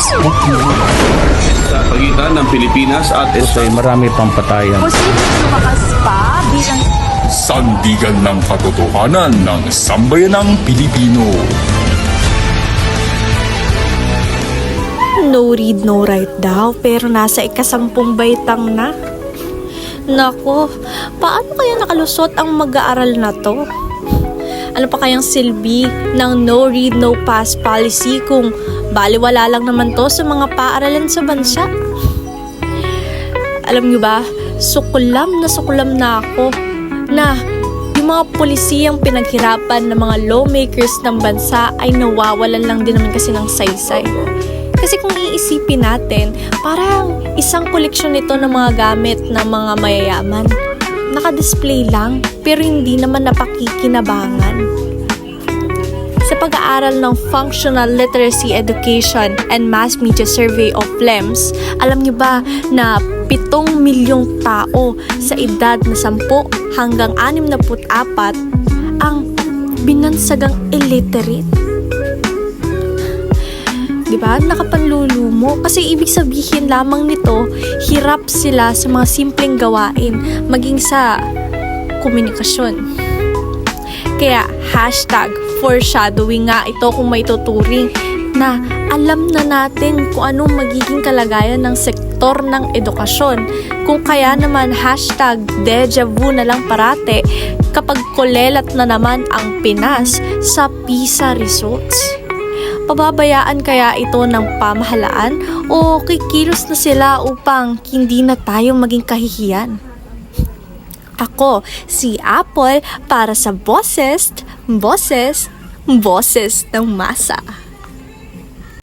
Facebook mo. sa pagitan ng Pilipinas at Kasi marami pang patayan. Posibleng lumakas pa bilang Sandigan ng katotohanan ng sambayanang Pilipino. No read, no write daw, pero nasa ikasampung baitang na. Nako, paano kaya nakalusot ang mag-aaral na to? Ano pa kayang silbi ng no read, no pass policy kung baliwala lang naman to sa mga paaralan sa bansa? Alam nyo ba, sukulam na sukulam na ako na yung mga pulisiyang pinaghirapan ng mga lawmakers ng bansa ay nawawalan lang din naman kasi ng saysay. Kasi kung iisipin natin, parang isang koleksyon nito ng mga gamit ng mga mayayaman. Naka-display lang, pero hindi naman napakikinabangan. Sa pag-aaral ng Functional Literacy Education and Mass Media Survey of FLEMS, alam niyo ba na 7 milyong tao sa edad na 10 hanggang 64 ang binansagang illiterate? Di ba? Nakapanlulumo. Kasi ibig sabihin lamang nito, hirap sila sa mga simpleng gawain, maging sa komunikasyon. Kaya hashtag foreshadowing nga ito kung may tuturing na alam na natin kung anong magiging kalagayan ng sektor ng edukasyon. Kung kaya naman hashtag deja vu na lang parate kapag kolelat na naman ang Pinas sa PISA results. Pababayaan kaya ito ng pamahalaan o kikilos na sila upang hindi na tayo maging kahihiyan? Ako, si Apple para sa boses, boses, boses ng masa.